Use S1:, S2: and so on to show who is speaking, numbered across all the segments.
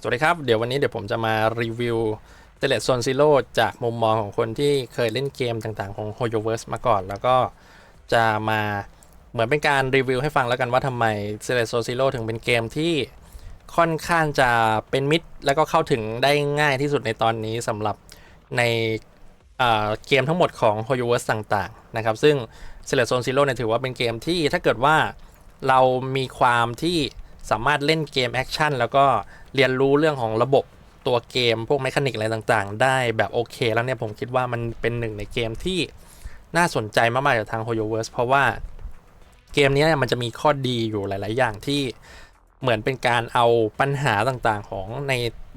S1: สวัสดีครับ เดี๋ยววันนี้เดี๋ยวผมจะมารีวิว t e l e t Zone Zero จากมุมมองของคนที่เคยเล่นเกมต่างๆ ของ HoYoverse มาก่อน แล้วก็จะมาเหมือนเป็นการรีวิวให้ฟังแล้วกันว่าทำไม t e l e t Zone Zero ถึงเป็นเกมที่ค่อนข้างจะเป็นมิตรแล้วก็เข้าถึงได้ง่ายที่สุดในตอนนี้สำหรับในเกมทั้งหมดของ HoYoverse ต่างๆ นะครับ ซึ่ง t e l e t Zone Zero เนี่ยถือว่าเป็นเกมที่ถ้าเกิดว่าเรามีความที่ สามารถเล่นเกมแอคชั่นแล้วก็เรียนรู้เรื่องของระบบตัวเกม พวกแมคานิกอะไรต่างๆ ได้แบบโอเค แล้วเนี่ยผมคิดว่ามันเป็นหนึ่งในเกมที่น่าสนใจมากๆจากทาง HoYoverse เพราะว่าเกมนี้เนี่ยมันจะมีข้อดีอยู่หลาย ๆ อย่างที่เหมือนเป็นการเอาปัญหาต่างๆ ของใน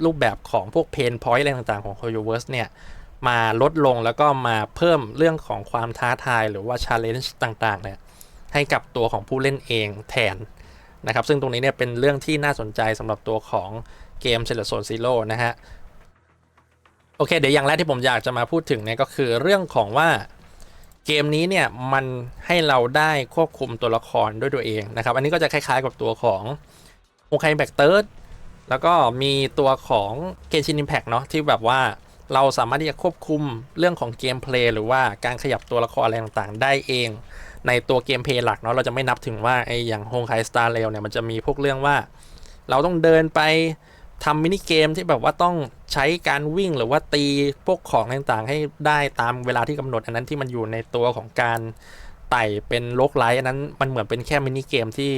S1: รูปแบบของพวกเพนพอยต์อะไรต่างๆ ของ HoYoverse เนี่ยมาลดลงแล้วก็มาเพิ่มเรื่องของความท้าทายหรือว่า challenge ต่างๆเนี่ยให้กับตัวของผู้เล่นเองแทน นะครับ ซึ่งตรงนี้เนี่ยเป็นเรื่องที่น่าสนใจสำหรับตัวของเกมเซเลโซนซีโร่นะฮะ โอเค เดี๋ยวอย่างแรกที่ผมอยากจะมาพูดถึงเนี่ยก็คือเรื่องของว่าเกมนี้เนี่ยมันให้เราได้ควบคุมตัวละครด้วยตัวเองนะครับ อันนี้ก็จะคล้ายๆกับตัวของโอเคแบกเติร์ดแล้วก็มีตัวของเกมชินอิมแพกเนาะที่แบบว่าเราสามารถที่จะควบคุมเรื่องของเกมเพลย์หรือว่าการขยับตัวละครอะไรต่างๆ ได้เอง ในตัวเกมเพลย์หลักเนาะเราจะไม่นับถึงว่าไออย่างโฮงไคสตาร์เรลเนี่ยมันจะมีพวกเรื่องว่า เราต้องเดินไปทำมินิเกมที่แบบว่าต้องใช้การวิ่งหรือว่าตีพวกของต่างๆ ให้ได้ตามเวลาที่กำหนด อันนั้นที่มันอยู่ในตัวของการไต่เป็นโลกไลท์อันนั้นมันเหมือนเป็นแค่มินิเกมที่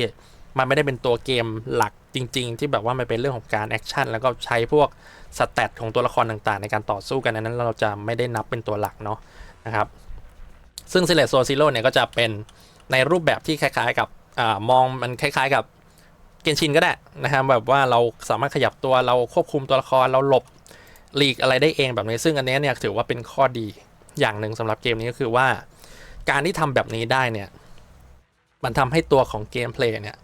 S1: มันไม่ได้เป็นตัวเกมหลักจริง ๆ ที่แบบว่ามันเป็นเรื่องของการแอคชั่นแล้วก็ใช้พวกสเตตของตัวละครต่างๆ ในการต่อสู้กันอันนั้นเราจะไม่ได้นับเป็นตัวหลักเนาะนะครับ ซึ่ง Select Zone Zero เนี่ยก็จะเป็นในรูปแบบที่คล้าย ๆ กับอมองมันคล้าย ๆ กับเกนชินก็ได้นะครับแบบว่าเราสามารถขยับตัวเราควบคุมตัวละครเราหลบหลีกอะไรได้เองแบบนี้ ซึ่งอันนี้เนี่ยถือว่าเป็นข้อดีอย่างหนึ่งสำหรับเกมนี้ก็คือว่า การที่ทำแบบนี้ได้เนี่ย มันทำให้ตัวของเกมเพลย์เนี่ย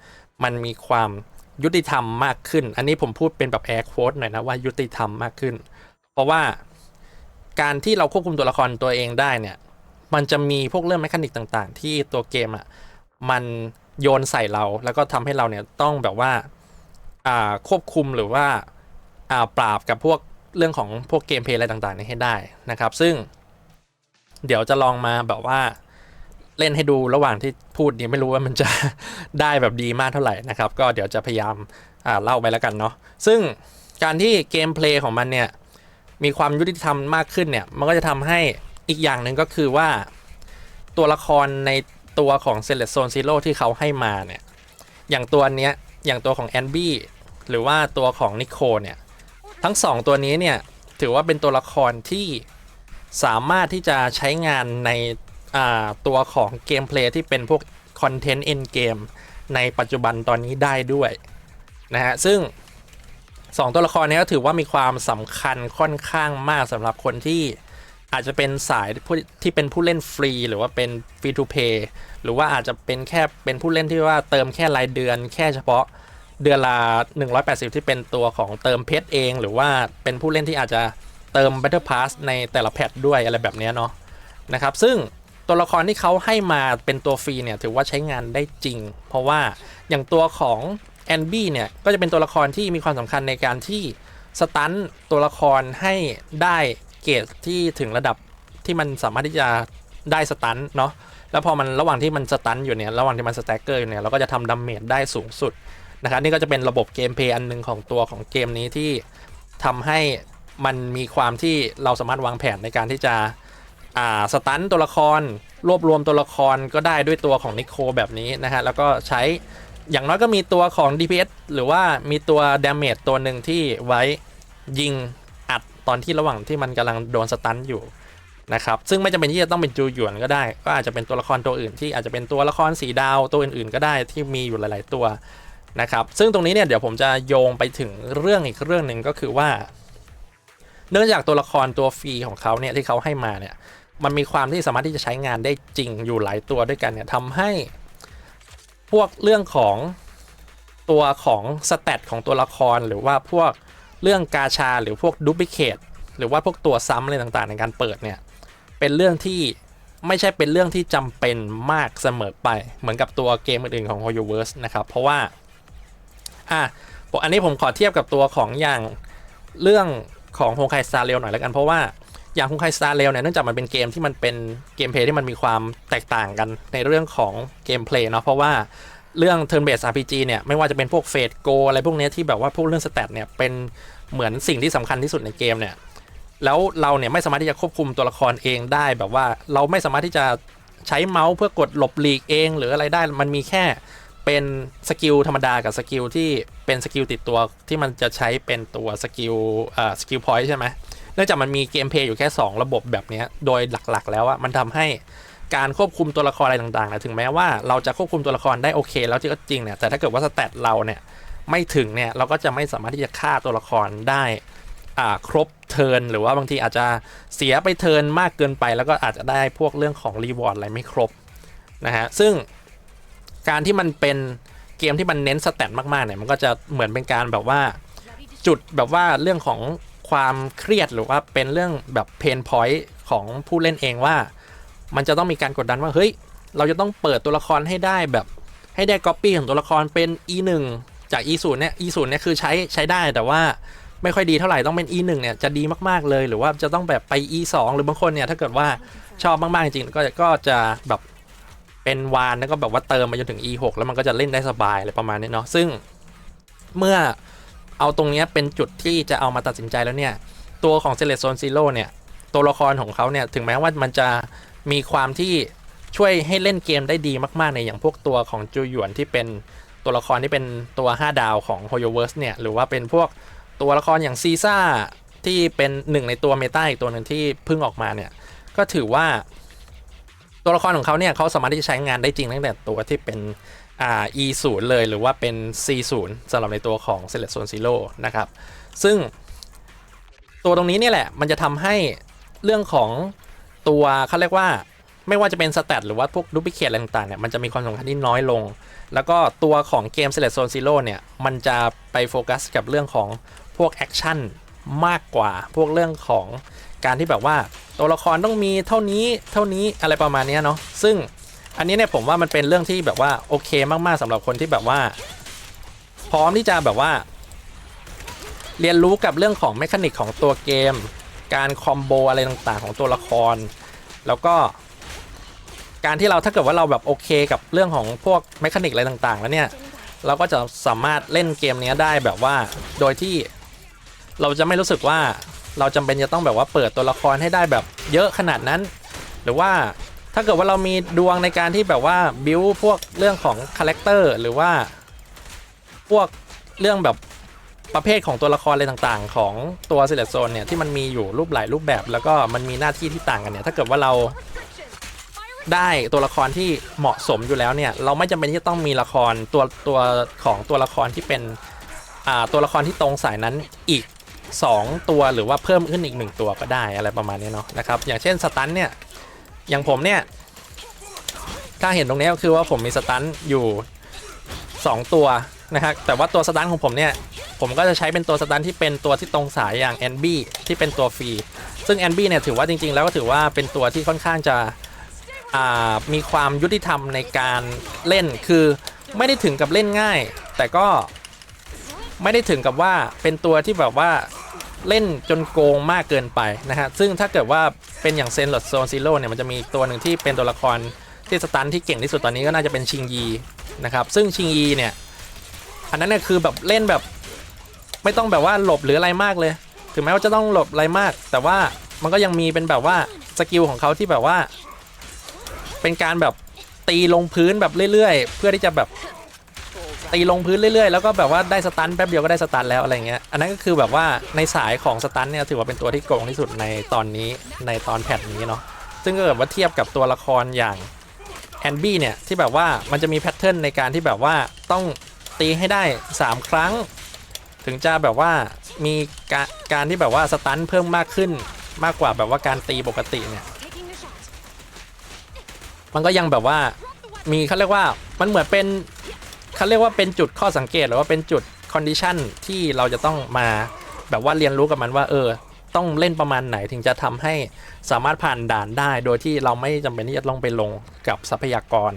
S1: มันมีความยุติธรรมมากขึ้น อันนี้ผมพูดเป็นแบบแอร์โค้ดหน่อยนะว่ายุติธรรมมากขึ้น เพราะว่าการที่เราควบคุมตัวละครตัวเองได้เนี่ย มันจะมีพวกเรื่องแมคานิกต่างๆ ที่ตัวเกมอะมันโยนใส่เราแล้วก็ทำให้เราเนี่ยต้องแบบว่าอ่าควบคุมหรือว่าอ่าปราบกับพวกเรื่องของพวกเกมเพลย์อะไรต่างๆนี้ให้ได้นะครับ ซึ่ง เดี๋ยวจะลองมาแบบว่าเล่นให้ดูระหว่างที่พูดนี่ไม่รู้ว่ามันจะได้แบบดีมากเท่าไหร่นะครับ ก็เดี๋ยวจะพยายามเล่าไปแล้วกันเนาะซึ่งการที่เกมเพลย์ของมันเนี่ยมีความยุติธรรมมากขึ้นเนี่ยมันก็จะทำให้ อีกอย่างหนึ่งก็คือว่าตัวละครในตัวของ Select Zone Zero ที่เขาให้มาเนี่ย อย่างตัวเนี้ย อย่างตัวของแอนบี้หรือว่าตัวของนิโคเนี่ย ทั้ง2ตัวนี้เนี่ย ถือว่าเป็นตัวละครที่สามารถที่จะใช้งานในตัวของเกมเพลย์ที่เป็นพวกคอนเทนต์เอ็นเกมในปัจจุบันตอนนี้ได้ด้วยนะฮะ ซึ่ง 2 ตัวละครนี้ก็ถือว่ามีความสำคัญค่อนข้างมากสำหรับคนที่ อาจจะเป็นสายที่เป็นผู้เล่นฟรี หรือว่าเป็นฟรีทูเพย์หรือว่าอาจจะเป็นแค่เป็นผู้เล่นที่ว่าเติมแค่รายเดือน แค่เฉพาะเดือนละ180 ที่เป็นตัวของเติมเพชรเอง หรือว่าเป็นผู้เล่นที่อาจจะเติม Battle Pass ในแต่ละแพทด้วยอะไรแบบนี้เนาะนะครับ ซึ่งตัวละครที่เขาให้มาเป็นตัวฟรีเนี่ยถือว่าใช้งานได้จริง เพราะว่าอย่างตัวของแอนบี้เนี่ยก็จะเป็นตัวละครที่มีความสำคัญในการที่สตันตัวละครให้ได้ เกรดที่ถึงระดับที่มันสามารถที่จะได้สตันเนาะแล้วพอมันระหว่างที่มันสตันอยู่เนี่ยระหว่างที่มันสแต็กเกอร์อยู่เนี่ยเราก็จะทำดาเมจได้สูงสุดนะครับนี่ก็จะเป็นระบบเกมเพลย์อันหนึงของตัวของเกมนี้ที่ทำให้มันมีความที่เราสามารถวางแผนในการที่จะอ่าสตันตัวละคร รวบรวมตัวละครก็ได้ด้วยตัวของนิโคแบบนี้นะฮะแล้วก็ใช้อย่างน้อยก็มีตัวของ DPS หรือว่ามีตัว damage ตัวหนึ่งที่ไว้ยิง ตอนที่ระหว่างที่มันกำลังโดนสตันอยู่นะครับซึ่งไม่จำเป็นที่จะต้องเป็นจูหยวนก็ได้ ก็อาจจะเป็นตัวละครตัวอื่นที่อาจจะเป็นตัวละครสีดาวตัวอื่นๆ ก็ได้ที่มีอยู่หลาย ๆ ตัวนะครับซึ่งตรงนี้เนี่ยเดี๋ยวผมจะโยงไปถึงเรื่องอีกเรื่องหนึ่งก็คือว่า เนื่องจากตัวละครตัวฟรีของเขาเนี่ยที่เขาให้มาเนี่ยมันมีความที่สามารถที่จะใช้งานได้จริงอยู่หลายตัวด้วยกันเนี่ยทำให้พวกเรื่องของตัวของสเตตของตัวละครหรือว่าพวก เรื่องกาชาหรือพวกดูพิเคทหรือว่าพวกตัวซ้ำอะไรต่างๆ ในการเปิดเนี่ยเป็นเรื่องที่ไม่ใช่เป็นเรื่องที่จำเป็นมากเสมอไปเหมือนกับตัวเกมอื่นๆของ HoYoverse นะครับ เพราะว่า อะอันนี้ผมขอเทียบกับตัวของอย่างเรื่องของโฮงไคสตาร์เรลหน่อยแล้วกัน เพราะว่าอย่างโฮงไคสตาร์เรลเนี่ยเนื่องจากมันเป็นเกมที่มันเป็นเกมเพลย์ที่มันมีความแตกต่างกันในเรื่องของเกมเพลย์เนาะเพราะว่า เรื่อง turn based RPG เนี่ยไม่ว่าจะเป็นพวกเฟดโกอะไรพวกนี้ที่แบบว่าพวกเรื่องสแตทเนี่ยเป็นเหมือนสิ่งที่สำคัญที่สุดในเกมเนี่ยแล้วเราเนี่ยไม่สามารถที่จะควบคุมตัวละครเองได้แบบว่าเราไม่สามารถที่จะใช้เมาส์เพื่อกดหลบหลีกเองหรืออะไรได้มันมีแค่เป็นสกิลธรรมดากับสกิลที่เป็นสกิลติดตัวที่มันจะใช้เป็นตัวสกิลเอ่อสกิลพอยต์ใช่ไหมเนื่องจากมันมีเกมเพลย์อยู่แค่ 2 ระบบแบบนี้โดยหลักๆ แล้วอะมันทำให้ การควบคุมตัวละครอะไรต่างๆนะถึงแม้ว่าเราจะควบคุมตัวละครได้โอเค แล้วที่ก็จริงเนี่ยแต่ถ้าเกิดว่าสแตทเราเนี่ยไม่ถึงเนี่ยเราก็จะไม่สามารถที่จะฆ่าตัวละครได้อ่าครบเทินหรือว่าบางทีอาจจะเสียไปเทินมากเกินไป แล้วก็อาจจะได้พวกเรื่องของรีวอร์ดอะไรไม่ครบนะฮะซึ่งการที่มันเป็นเกมที่มันเน้นสแตทมากๆเนี่ยมันก็จะเหมือนเป็นการแบบว่าจุดแบบว่าเรื่องของความเครียดหรือว่าเป็นเรื่องแบบเพนพอยต์ของผู้เล่นเองว่า มันจะต้องมีการกดดันว่าเฮ้ยเราจะต้องเปิดตัวละครให้ได้แบบให้ได้ก๊อปปี้ของตัวละครเป็น e 1จาก e 0เนี่ย e 0เนี่ยคือใช้ใช้ได้แต่ว่าไม่ค่อยดีเท่าไหร่ต้องเป็น e 1เนี่ยจะดีมากๆเลยหรือว่าจะต้องแบบไป e 2หรือบางคนเนี่ยถ้าเกิดว่าชอบมากๆจริงก็ก็จะแบบเป็นวานแล้วก็แบบว่าเติมมาจนถึง e 6แล้วมันก็จะเล่นได้สบายอะไรประมาณนี้เนาะซึ่งเมื่อเอาตรงเนี้ยเป็นจุดที่จะเอามาตัดสินใจแล้วเนี่ย ตัวของ s e l e c t Zone Zero เนี่ย ตัวละครของเขาเนี่ย ถึงแม้ว่ามันจะ มีความที่ช่วยให้เล่นเกมได้ดีมากๆในอย่างพวกตัวของจูหยวนที่เป็นตัวละครที่เป็นตัว 5 ดาวของ h o y o v e r s e เนี่ย หรือว่าเป็นพวกตัวละครอย่างซีซ่าที่เป็นหนึ่งในตัวเมตาอีกตัวหนึ่งที่เพิ่งออกมาเนี่ย ก็ถือว่า ตัวละครของเขาเนี่ยเขาสามารถที่จะใช้งานได้จริงตั้งแต่ตัวที่เป็นอ่า E 0เลยหรือว่าเป็น C 0สำหรับในตัวของ Select Zone Zero นะครับ ซึ่งตัวตรงนี้เนี่ยแหละมันจะทำให้เรื่องของ ตัวเขาเรียกว่าไม่ว่าจะเป็นสแตทหรือว่าพวกดูพิเคทอะไรต่างๆเนี่ยมันจะมีความสำคัญที่น้อยลง แล้วก็ตัวของเกม Select Zone Zero เนี่ย มันจะไปโฟกัสกับเรื่องของพวกแอคชั่นมากกว่าพวกเรื่องของการที่แบบว่าตัวละครต้องมีเท่านี้เท่านี้อะไรประมาณนี้เนาะซึ่งอันนี้เนี่ยผมว่ามันเป็นเรื่องที่แบบว่าโอเคมากๆสำหรับคนที่แบบว่า พร้อมที่จะแบบว่า เรียนรู้กับเรื่องของแมคานิกของตัวเกม การคอมโบอะไรต่างๆ ของตัวละคร แล้วก็การที่เราถ้าเกิดว่าเราแบบโอเคกับเรื่องของพวกแมคานิกอะไรต่างๆ แล้วเนี่ย เราก็จะสามารถเล่นเกมนี้ได้แบบว่าโดยที่เราจะไม่รู้สึกว่าเราจำเป็นจะต้องแบบว่าเปิดตัวละครให้ได้แบบเยอะขนาดนั้น หรือว่าถ้าเกิดว่าเรามีดวงในการที่แบบว่าบิวพวกเรื่องของคาแรคเตอร์หรือว่าพวกเรื่องแบบ ประเภทของตัวละครอะไรต่างๆ ของตัวซิเลตโซนเนี่ยที่มันมีอยู่รูปหลายรูปแบบ แล้วก็มันมีหน้าที่ที่ต่างกันเนี่ยถ้าเกิดว่าเราได้ตัวละครที่เหมาะสมอยู่แล้วเนี่ยเราไม่จำเป็นที่จะต้องมีละครตัวตัวของตัวละครที่เป็นอ่าตัวละครที่ตรงสายนั้นอีก 2 ตัวหรือว่าเพิ่มขึ้นอีก 1 ตัวก็ได้อะไรประมาณนี้เนาะนะครับอย่างเช่นสตันเนี่ยอย่างผมเนี่ยถ้าเห็นตรงนี้ก็คือว่าผมมีสตันอยู่ 2 ตัวนะครับแต่ว่าตัวสตันของผมเนี่ย ผมก็จะใช้เป็นตัวสตันที่เป็นตัวที่ตรงสายอย่างแอนบี้ที่เป็นตัวฟรี ซึ่งแอนบี้เนี่ยถือว่าจริงๆ แล้วก็ถือว่าเป็นตัวที่ค่อนข้างจะมีความยุติธรรมในการเล่นคือไม่ได้ถึงกับเล่นง่าย แต่ก็ไม่ได้ถึงกับว่าเป็นตัวที่แบบว่าเล่นจนโกงมากเกินไปนะฮะซึ่งถ้าเกิดว่าเป็นอย่างเซนหลอดโซนซีโร่เนี่ยมันจะมีตัวหนึ่งที่เป็นตัวละครที่สตันที่เก่งที่สุดตอนนี้ก็น่าจะเป็นชิงยีนะครับซึ่งชิงยีเนี่ยอันนั้นเนี่ยคือแบบเล่นแบบ ไม่ต้องแบบว่าหลบหรืออะไรมากเลย ถึงแม้ว่าจะต้องหลบอะไรมาก แต่ว่ามันก็ยังมีเป็นแบบว่าสกิลของเขาที่แบบว่า เป็นการแบบตีลงพื้นแบบเรื่อยๆ เพื่อที่จะแบบตีลงพื้นเรื่อยๆ แล้วก็แบบว่าได้สตันแป๊บเดียวก็ได้สตันแล้วอะไรเงี้ย อันนั้นก็คือแบบว่าในสายของสตันเนี่ยถือว่าเป็นตัวที่โกงที่สุดในตอนนี้ในตอนแพทนี้เนาะ ซึ่งก็แบบว่าเทียบกับตัวละครอย่างแอนบี้เนี่ยที่แบบว่ามันจะมีแพทเทิร์นในการที่แบบว่าต้องตีให้ได้ 3 ครั้ง ถึงจะแบบว่ามีการการที่แบบว่าสตันเพิ่มมากขึ้นมากกว่าแบบว่าการตีปกติเนี่ย มันก็ยังแบบว่ามีเขาเรียกว่ามันเหมือนเป็นเขาเรียกว่าเป็นจุดข้อสังเกตหรือว่าเป็นจุดคอนดิชันที่เราจะต้องมาแบบว่าเรียนรู้กับมันว่า เออ ต้องเล่นประมาณไหนถึงจะทำให้สามารถผ่านด่านได้ โดยที่เราไม่จำเป็นที่จะต้องไปลงกับทรัพยากร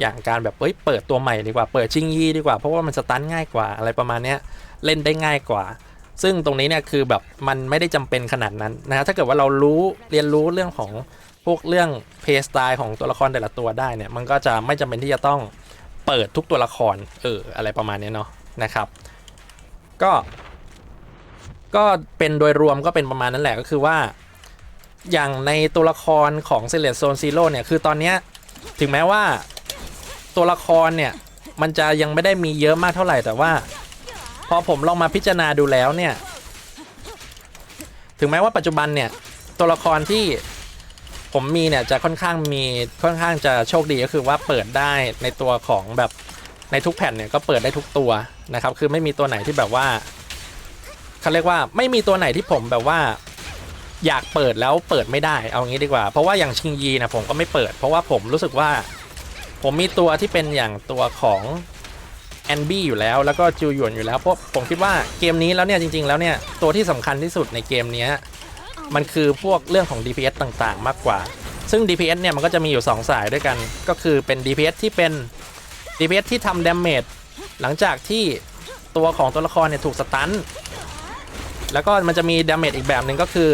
S1: อย่างการแบบเอ้ยเปิดตัวใหม่ดีกว่าเปิดชิงยีดีกว่าเพราะว่ามันสตันง่ายกว่าอะไรประมาณเนี้ย เล่นได้ง่ายกว่า ซึ่งตรงนี้เนี่ยคือแบบมันไม่ได้จำเป็นขนาดนั้นนะฮะถ้าเกิดว่าเรารู้เรียนรู้เรื่องของพวกเรื่องเพย์สไตล์ของตัวละครแต่ละตัวได้เนี่ยมันก็จะไม่จำเป็นที่จะต้องเปิดทุกตัวละครเอออะไรประมาณนี้เนาะนะครับ ก็ก็เป็นโดยรวมก็เป็นประมาณนั้นแหละก็คือว่า อย่างในตัวละครของ s e l e c t Zone Zero เนี่ยคือตอนนี้ถึงแม้ว่าตัวละครเนี่ยมันจะยังไม่ได้มีเยอะมากเท่าไหร่แต่ว่า พอผมลองมาพิจารณาดูแล้วเนี่ย ถึงแม้ว่าปัจจุบันเนี่ย ตัวละครที่ผมมีเนี่ยจะค่อนข้างมีค่อนข้างจะโชคดีก็คือว่าเปิดได้ในตัวของแบบในทุกแผ่นเนี่ยก็เปิดได้ทุกตัวนะครับ คือไม่มีตัวไหนที่แบบว่าเขาเรียกว่าไม่มีตัวไหนที่ผมแบบว่า อยากเปิดแล้วเปิดไม่ได้เอางี้ดีกว่า เพราะว่าอย่างชิงยีนะผมก็ไม่เปิด เพราะว่าผมรู้สึกว่า ผมมีตัวที่เป็นอย่างตัวของ แอนบี้อยู่แล้วแล้วก็จิวหยวนอยู่แล้วเพราะผมคิดว่าเกมนี้แล้วเนี่ยจริง ๆ แล้วเนี่ยตัวที่สำคัญที่สุดในเกมนี้มันคือพวกเรื่องของ DPS ต่างๆ มากกว่า ซึ่ง DPS เนี่ยมันก็จะมีอยู่ 2 สายด้วยกัน ก็คือเป็น DPS ที่เป็น DPS ที่ทำ damage หลังจากที่ตัวของตัวละครเนี่ยถูกสตันแล้วก็มันจะมี damage อีกแบบหนึ่งก็คือ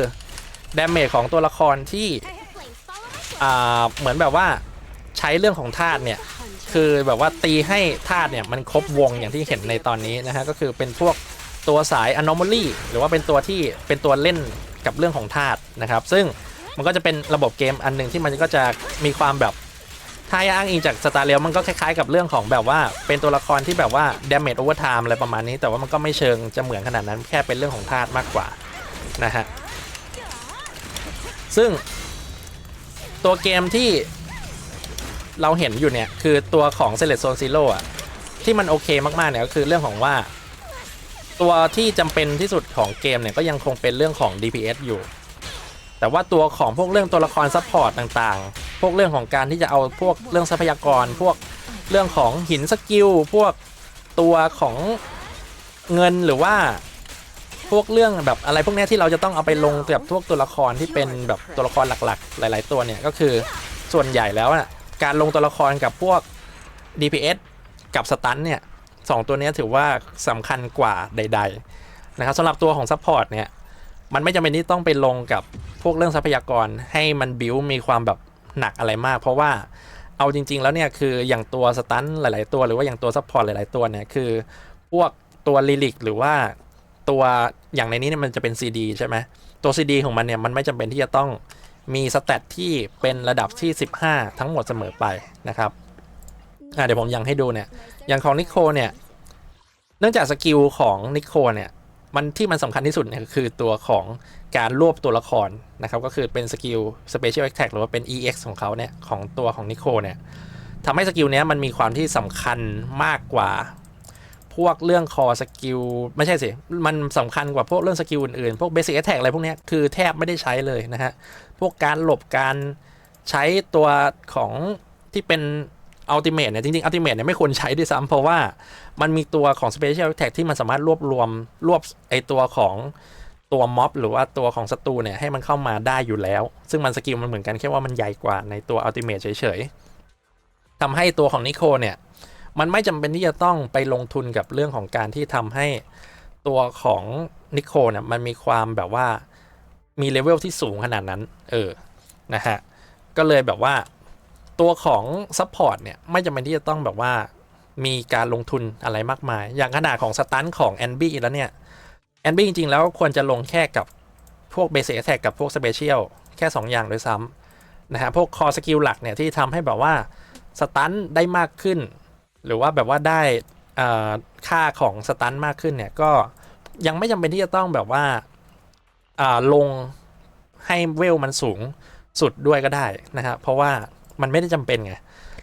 S1: damage ของตัวละครที่เหมือนแบบว่า ใช้เรื่องของธาตุเนี่ยคือแบบว่าตีให้ธาตุเนี่ยมันครบวงอย่างที่เห็นในตอนนี้นะฮะก็คือเป็นพวกตัวสาย anomaly หรือว่าเป็นตัวที่เป็นตัวเล่นกับเรื่องของธาตุนะครับ ซึ่งมันก็จะเป็นระบบเกมอันหนึ่งที่มันก็จะมีความแบบถ้าอ้างอิงจากสตาร์เลียมันก็คล้ายๆ กับเรื่องของแบบว่าเป็นตัวละครที่แบบว่า damage overtime อะไรประมาณนี้ แต่ว่ามันก็ไม่เชิงจะเหมือนขนาดนั้นแค่เป็นเรื่องของธาตุมากกว่านะฮะซึ่งตัวเกมที่ เราเห็นอยู่เนี่ย คือตัวของ s e l e c t Zone Zero อะที่มันโอเคมากๆเนี่ยก็คือเรื่องของว่า ตัวที่จำเป็นที่สุดของเกมเนี่ยก็ยังคงเป็นเรื่องของ DPS อยู่ แต่ว่าตัวของพวกเรื่องตัวละครซัพพอร์ตต่างๆ พวกเรื่องของการที่จะเอาพวกเรื่องทรัพยากร พวกเรื่องของหินสกิลพวกตัวของเงินหรือว่าพวกเรื่องแบบอะไรพวกนี้ที่เราจะต้องเอาไปลงกับพวกตัวละครที่เป็นแบบตัวละครหลักๆ หลาย ๆ ตัวเนี่ยก็คือส่วนใหญ่แล้วน่ะ การลงตัวละครกับพวก DPS กับสตันเนี่ยสองตัวนี้ถือว่าสำคัญกว่าใด ๆ นะครับสำหรับตัวของซัพพอร์ตเนี่ยมันไม่จำเป็นที่ต้องไปลงกับพวกเรื่องทรัพยากรให้มันบิวมีความแบบหนักอะไรมาก เพราะว่าเอาจริง ๆ แล้วเนี่ยคืออย่างตัวสตันหลาย ๆ ตัวหรือว่าอย่างตัวซัพพอร์ตหลายๆตัวเนี่ยคือพวกตัวลิลิกหรือว่าตัวอย่างในนี้เนี่ยมันจะเป็น CD ใช่ไหมตัว CD ของมันเนี่ยมันไม่จำเป็นที่จะต้อง มีสเตตที่เป็นระดับที่ 15 ทั้งหมดเสมอไปนะครับอะเดี๋ยวผมยังให้ดูเนี่ยอย่างของนิโคเนี่ย เนื่องจากสกิลของนิโคเนี่ยมันที่มันสำคัญที่สุดเนี่ยคือตัวของการรวบตัวละครนะครับ ก็คือเป็นสกิล Special Attack หรือว่าเป็น EX ของเขาเนี่ย ของตัวของนิโคเนี่ยทำให้สกิลเนี้ยมันมีความที่สำคัญมากกว่า พวกเรื่องคอสกิลไม่ใช่สิ มันสำคัญกว่าพวกเรื่องสกิลอื่นๆ พวก Basic Attack อะไรพวกเนี้ยคือแทบไม่ได้ใช้เลยนะฮะ พวกการหลบการใช้ตัวของที่เป็นอัลติเม e เนี่ยจริงๆอัลติเม e เนี่ยไม่ควรใช้ด้วยซ้ำเพราะว่ามันมีตัวของ Special Attack ที่มันสามารถรวบรวมรวบไอตัวของตัวม็อบหรือว่าตัวของศัตรูเนี่ยให้มันเข้ามาได้อยู่แล้ว ซึ่งมันสกิลมันเหมือนกันแค่ว่ามันใหญ่กว่าในตัวอัลติเม e เฉยๆทำให้ตัวของนิโคเนี่ยมันไม่จำเป็นที่จะต้องไปลงทุนกับเรื่องของการที่ทำให้ตัวของนิโคเนี่ยมันมีความแบบว่า มีเลเวลที่สูงขนาดนั้น เออ นะฮะ ก็เลยแบบว่าตัวของซัพพอร์ตเนี่ย ไม่จำเป็นที่จะต้องแบบว่ามีการลงทุนอะไรมากมาย อย่างขนาดของสตันของแอนบี้แล้วเนี่ยแอนบี้จริง ๆ แล้วควรจะลงแค่กับพวกเบสิ c แท็กกับพวกสเปเชียลแค่ 2 อย่างโดยซ้ำนะฮะ พวกคอสกิลหลักเนี่ยที่ทำให้แบบว่าสตันได้มากขึ้น หรือว่าแบบว่าได้ค่าของสตันมากขึ้นเนี่ยก็ยังไม่จำเป็นที่จะต้องแบบว่า ลงให้เวลมันสูงสุดด้วยก็ได้นะครับเพราะว่ามันไม่ได้จำเป็นไง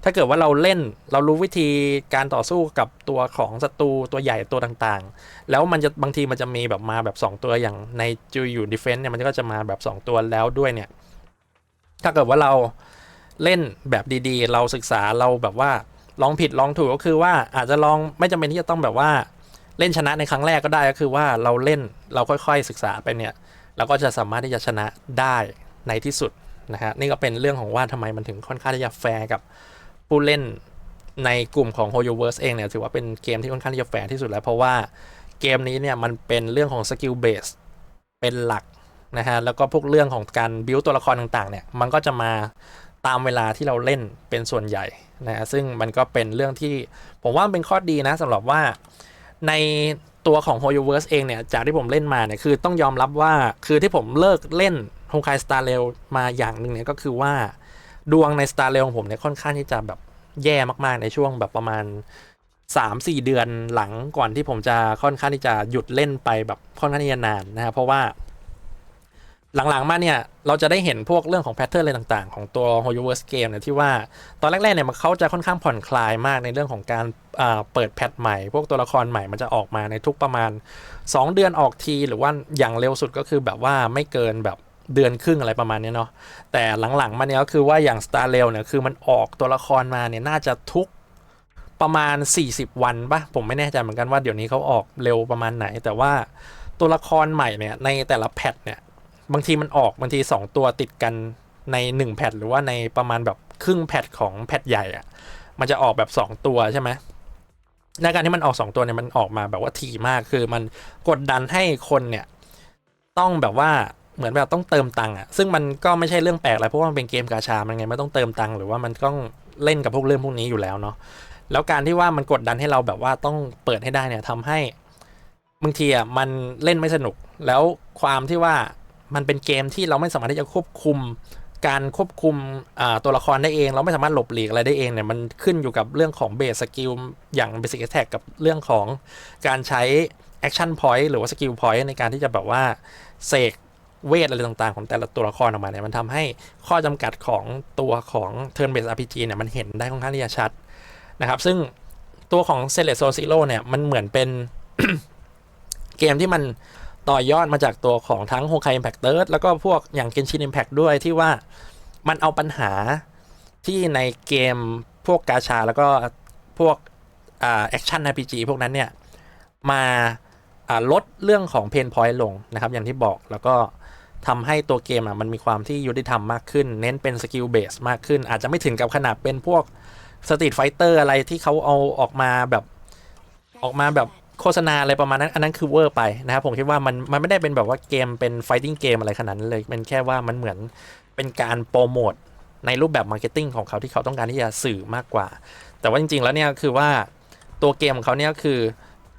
S1: ถ้าเกิดว่าเราเล่นเรารู้วิธีการต่อสู้กับตัวของศัตรูตัวใหญ่ตัวต่างๆ แล้วมันจะบางทีมันจะมีแบบมาแบบ 2 ตัวอย่างในจูอยู่ดิเฟนต์เนี่ยมันก็จะมาแบบ 2 ตัวแล้วด้วยเนี่ย ถ้าเกิดว่าเราเล่นแบบดีๆ เราศึกษาเราแบบว่าลองผิดลองถูกก็คือว่าอาจจะลองไม่จำเป็นที่จะต้องแบบว่าเล่นชนะในครั้งแรกก็ได้ก็คือว่าเราเล่นเราค่อยๆศึกษาไปเนี่ย เราก็จะสามารถที่จะชนะได้ในที่สุดนะฮะนี่ก็เป็นเรื่องของว่าทำไมมันถึงค่อนข้างที่จะแฟร์กับผู้เล่นในกลุ่มของ h o y o v e r s e เองเนี่ยถือว่าเป็นเกมที่ค่อนข้างที่จะแฟร์ที่สุดแล้ว เพราะว่าเกมนี้เนี่ยมันเป็นเรื่องของสกิลเบสเป็นหลักนะฮะแล้วก็พวกเรื่องของการบิวตัวละครต่างๆเนี่ยมันก็จะมาตามเวลาที่เราเล่นเป็นส่วนใหญ่นะฮะซึ่งมันก็เป็นเรื่องที่ผมว่าเป็นข้อดีนะสำหรับว่าใน ตัวของ h o y o v e r s e เองเนี่ย จากที่ผมเล่นมาเนี่ย คือต้องยอมรับว่าคือที่ผมเลิกเล่น h o k a i Star Rail มาอย่างหนึ่งเนี่ย ก็คือว่าดวงใน Star Rail ของผมเนี่ย ค่อนข้างที่จะแบบแย่มากๆในช่วงแบบประมาณ 3-4 เดือนหลังก่อนที่ผมจะค่อนข้างที่จะหยุดเล่นไปแบบค่อนข้างที่จะนานนะครับเพราะว่า หลังๆมาเนี่ย เราจะได้เห็นพวกเรื่องของแพทเทิร์นอะไรต่างๆ ของตัว h o y o v e r s e Game เนี่ยที่ว่าตอนแรกๆเนี่ยมันเขาจะค่อนข้างผ่อนคลายมากในเรื่องของการเปิดแพทใหม่ พวกตัวละครใหม่มันจะออกมาในทุกประมาณ 2 เดือนออกที หรือว่าอย่างเร็วสุดก็คือแบบว่าไม่เกินแบบเดือนครึ่งอะไรประมาณนี้เนาะแต่หลังๆมาเนี่ยก็คือว่าอย่าง Star Rail เนี่ยคือมันออกตัวละครมาเนี่ยน่าจะทุกประมาณ 40 วันปะผมไม่แน่ใจเหมือนกันว่าเดี๋ยวนี้เขาออกเร็วประมาณไหน แต่ว่าตัวละครใหม่เนี่ยในแต่ละแพทเนี่ย บางทีมันออกบางที2ตัวติดกันใน1แพทหรือว่าในประมาณแบบครึ่งแพทของแพทใหญ่อะมันจะออกแบบ2ตัวใช่ไหมในการที่มันออก2ตัวเนี่ยมันออกมาแบบว่าถี่มากคือมันกดดันให้คนเนี่ยต้องแบบว่าเหมือนแบบต้องเติมตังค์อะซึ่งมันก็ไม่ใช่เรื่องแปลกอะไรเพราะว่ามันเป็นเกมกาชา มันไงไม่ต้องเติมตังค์หรือว่ามันต้องเล่นกับพวกเรื่องพวกนี้อยู่แล้วเนาะแล้วการที่ว่ามันกดดันให้เราแบบว่าต้องเปิดให้ได้เนี่ยทำให้บางทีอะมันเล่นไม่สนุก แล้วความที่ว่า มันเป็นเกมที่เราไม่สามารถที่จะควบคุม การควบคุมตัวละครได้เอง เราไม่สามารถหลบหลีกอะไรได้เองเนี่ยมันขึ้นอยู่กับเรื่องของเบสสกิลอย่างเบสิกแท็กกับเรื่องของการใช้แอคชั่นพอยต์หรือว่าสกิลพอยต์ในการที่จะแบบว่าเสกเวทอะไรต่างๆ ของแต่ละตัวละครออกมาเนี่ยมันทำให้ข้อจำกัดของตัวของ Turn Based RPG เนี่ยมันเห็นได้ค่อนข้างที่จะชัดนะครับ ซึ่งตัวของ s e l e c t Zone Zero เนี่ยมันเหมือนเป็นเกมที่มัน ต่อยอดมาจากตัวของทั้ง Honkai Impact Third แล้วก็พวกอย่าง Genshin Impact ด้วยที่ว่ามันเอาปัญหาที่ในเกมพวกกาชาแล้วก็พวกแอคชั่น RPG พวกนั้นเนี่ยมาอ่าลดเรื่องของเพนพอยต์ลงนะครับ อย่างที่บอกแล้วก็ทำให้ตัวเกมอะมันมีความที่ยุติธรรมมากขึ้น เน้นเป็นสกิลเบสมากขึ้น อาจจะไม่ถึงกับขนาดเป็นพวกสตรีทไฟเตอร์อะไรที่เขาเอาออกมาแบบออกมาแบบ โฆษณาอะไรประมาณนั้น อันนั้นคือเวอร์ไปนะครับผมคิดว่ามันมันไม่ได้เป็นแบบว่าเกมเป็นไฟติ้งเกมอะไรขนาดนั้นเลยเป็นแค่ว่ามันเหมือนเป็นการโปรโมทในรูปแบบมาร์เก็ตติ้งของเขาที่เขาต้องการที่จะสื่อมากกว่า แต่ว่าจริง ๆ แล้วเนี่ยคือว่าตัวเกมของเขาเนี่ยคือ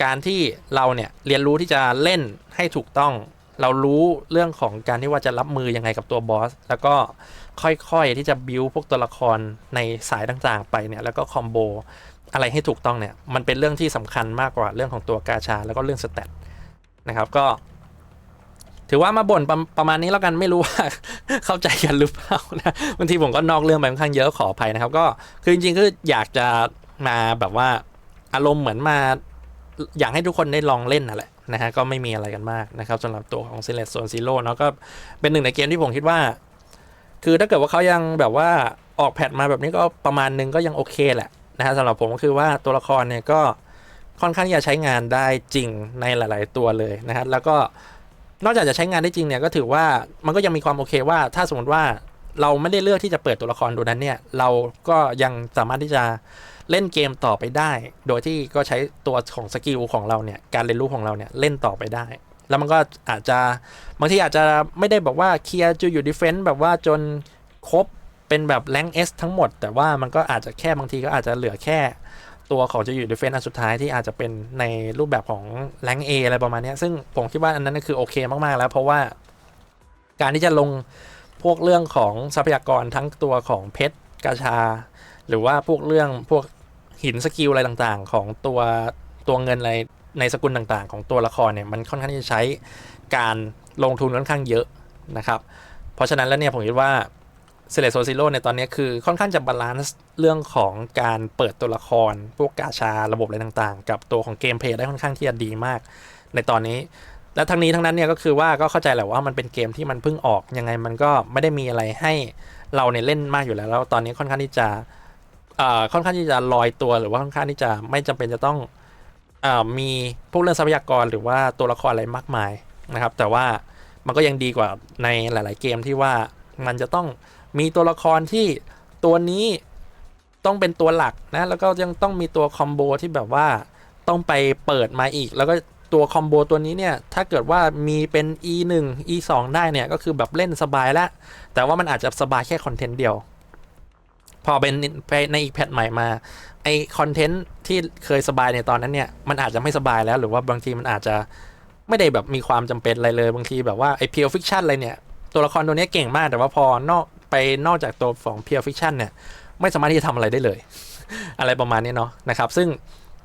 S1: การที่เราเนี่ยเรียนรู้ที่จะเล่นให้ถูกต้อง เรารู้เรื่องของการที่ว่าจะรับมือยังไงกับตัวบอสแล้วก็ค่อยๆที่จะบิวพวกตัวละครในสายต่างๆ ไปเนี่ยแล้วก็คอมโบ อะไรให้ถูกต้องเนี่ยมันเป็นเรื่องที่สำคัญมากกว่าเรื่องของตัวกาชา แล้วก็เรื่องสเตตนะครับก็ ถือว่ามาบ่นประประมาณนี้แล้วกันไม่รู้ว่าเข้าใจกันหรือเปล่านะบางทีผมก็นอกเรื่องไปค่อนข้างเยอะขออภัยนะครับ ก็คือจริงๆคืออยากจะมาแบบว่าอารมณ์เหมือนมาอยากให้ทุกคนได้ลองเล่นนั่นแหละนะฮะก็ไม่มีอะไรกันมากนะครับสำหรับตัวของ s e l e c t Zone Zero เนาะก็เป็นหนึ่งในเกมที่ผมคิดว่า คือถ้าเกิดว่าเขายังแบบว่าออกแพทมาแบบนี้ก็ประมาณนึงก็ยังโอเคแหละ นะฮะสำหรับผมก็คือว่าตัวละครเนี่ยก็ค่อนข้างที่จะใช้งานได้จริงในหลาย ๆ ตัวเลยนะฮะแล้วก็นอกจากจะใช้งานได้จริงเนี่ยก็ถือว่ามันก็ยังมีความโอเคว่า ถ้าสมมติว่าเราไม่ได้เลือกที่จะเปิดตัวละครตัวนั้นเนี่ยเราก็ยังสามารถที่จะเล่นเกมต่อไปได้ โดยที่ก็ใช้ตัวของสกิลของเราเนี่ยการเรียนรู้ของเราเนี่ยเล่นต่อไปได้ แล้วมันก็อาจจะบางทีอาจจะไม่ได้บอกว่าเคลียร์จูอยู่ดิเฟนต์แบบว่าจนครบ เป็นแบบแรงเอสทั้งหมด แต่ว่ามันก็อาจจะแค่บางทีก็อาจจะเหลือแค่ตัวของจะอยู่ดิเฟนต์อันสุดท้ายที่อาจจะเป็นในรูปแบบของแรงเออะไรประมาณนี้ซึ่งผมคิดว่าอันนั้นคือโอเคมากๆแล้ว เพราะว่าการที่จะลงพวกเรื่องของทรัพยากรทั้งตัวของเพชรกาชา หรือว่าพวกเรื่องพวกหินสกิลอะไรต่างๆ ของตัวตัวเงินอะไรในสกุลต่างๆ ของตัวละครเนี่ยมันค่อนข้างที่จะใช้การลงทุนค่อนข้างเยอะนะครับ เพราะฉะนั้นแล้วเนี่ยผมคิดว่า เซเลโซซิโ o ในตอนนี้คือค่อนข้างจะบาลานซ์เรื่องของการเปิดตัวละคร พวกกาชาระบบอะไรต่างๆ กับตัวของเกมเพลย์ได้ค่อนข้างที่จะดีมาก ในตอนนี้ และทั้งนี้ทั้งนั้นเนี่ยก็คือว่าก็เข้าใจแหละว่ามันเป็นเกมที่มันเพิ่งออกยังไงมันก็ไม่ได้มีอะไรให้เราเนี่ยเล่นมากอยู่แล้ว แล้วตอนนี้ค่อนข้างที่จะค่อนข้างที่จะลอยตัวหรือว่าค่อนข้างที่จะไม่จำเป็นจะต้องอมีพวกเรื่องทรัพยากรหรือว่าตัวละครอะไรมากมายนะครับ แต่ว่ามันก็ยังดีกว่าในหลาย ๆ เกมที่ว่ามันจะต้อง มีตัวละครที่ตัวนี้ต้องเป็นตัวหลักนะ แล้วก็ยังต้องมีตัวคอมโบที่แบบว่าต้องไปเปิดมาอีก แล้วก็ตัวคอมโบตัวนี้เนี่ย ถ้าเกิดว่ามีเป็น e 1 e 2ได้เนี่ย ก็คือแบบเล่นสบายแล้ว แต่ว่ามันอาจจะสบายแค่คอนเทนต์เดียว พอเป็นในอีกแพทใหม่มาไอคอนเทนต์ที่เคยสบายในตอนนั้นเนี่ย มันอาจจะไม่สบายแล้ว หรือว่าบางทีมันอาจจะไม่ได้แบบมีความจำเป็นอะไรเลย บางทีแบบว่าไอเพียวฟิกชันอะไรเนี่ย ตัวละครตัวนี้เก่งมากแต่ว่าพอนอก ไปนอกจากตัวของเพียวฟิกชันเนี่ยไม่สามารถที่จะทำอะไรได้เลย อะไรประมาณนี้เนาะนะครับ ซึ่ง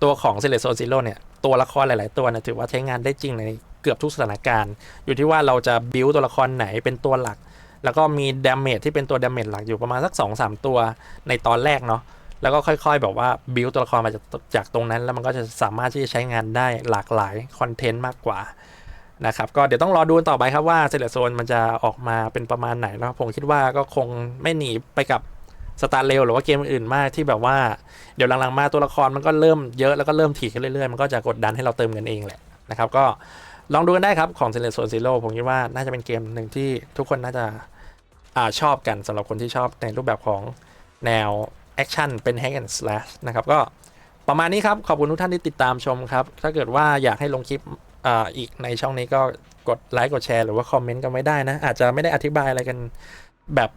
S1: ตัวของเซเลโซซิโ o เนี่ยตัวละครหลาย ๆ ตัวเนี่ยถือว่าใช้งานได้จริงในเกือบทุกสถานการณ์ อยู่ที่ว่าเราจะบิวตัวละครไหนเป็นตัวหลัก แล้วก็มีดาเมจที่เป็นตัวดาเมจหลักอยู่ประมาณสัก2-3 ตัวในตอนแรกเนาะแล้วก็ค่อย ๆ แบบว่าบิวตัวละครมาจากจากตรงนั้น แล้วมันก็จะสามารถที่จะใช้งานได้หลากหลายคอนเทนต์มากกว่า นะครับก็เดี๋ยวต้องรอดูต่อไปครับว่าเซเลโซนมันจะออกมาเป็นประมาณไหนนะผมคิดว่าก็คงไม่หนีไปกับสตาร์เรลหรือว่าเกมอื่นมากที่แบบว่าเดี๋ยวหลังๆมาตัวละครมันก็เริ่มเยอะแล้วก็เริ่มถี่ขึ้นเรื่อยๆ มันก็จะกดดันให้เราเติมกันเองแหละนะครับก็ลองดูกันได้ครับของ z e r o Zero ผมคิดว่าน่าจะเป็นเกมหนึ่งที่ทุกคนน่าจะอาชอบกันสำหรับคนที่ชอบในรูปแบบของแนวแอคชั่นเป็น hack and slash นะครับก็ประมาณนี้ครับ ขอบคุณทุกท่านที่ติดตามชมครับ ถ้าเกิดว่าอยากให้ลงคลิป อ่าอีกในช่องนี้ก็กดไลค์กดแชร์หรือว่าคอมเมนต์กันไม่ได้นะ อาจจะไม่ได้อธิบายอะไรกันแบบ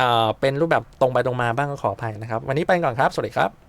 S1: อ่าเป็นรูปแบบตรงไปตรงมาบ้างก็ขออภัยนะครับ วันนี้ไปก่อนครับ สวัสดีครับ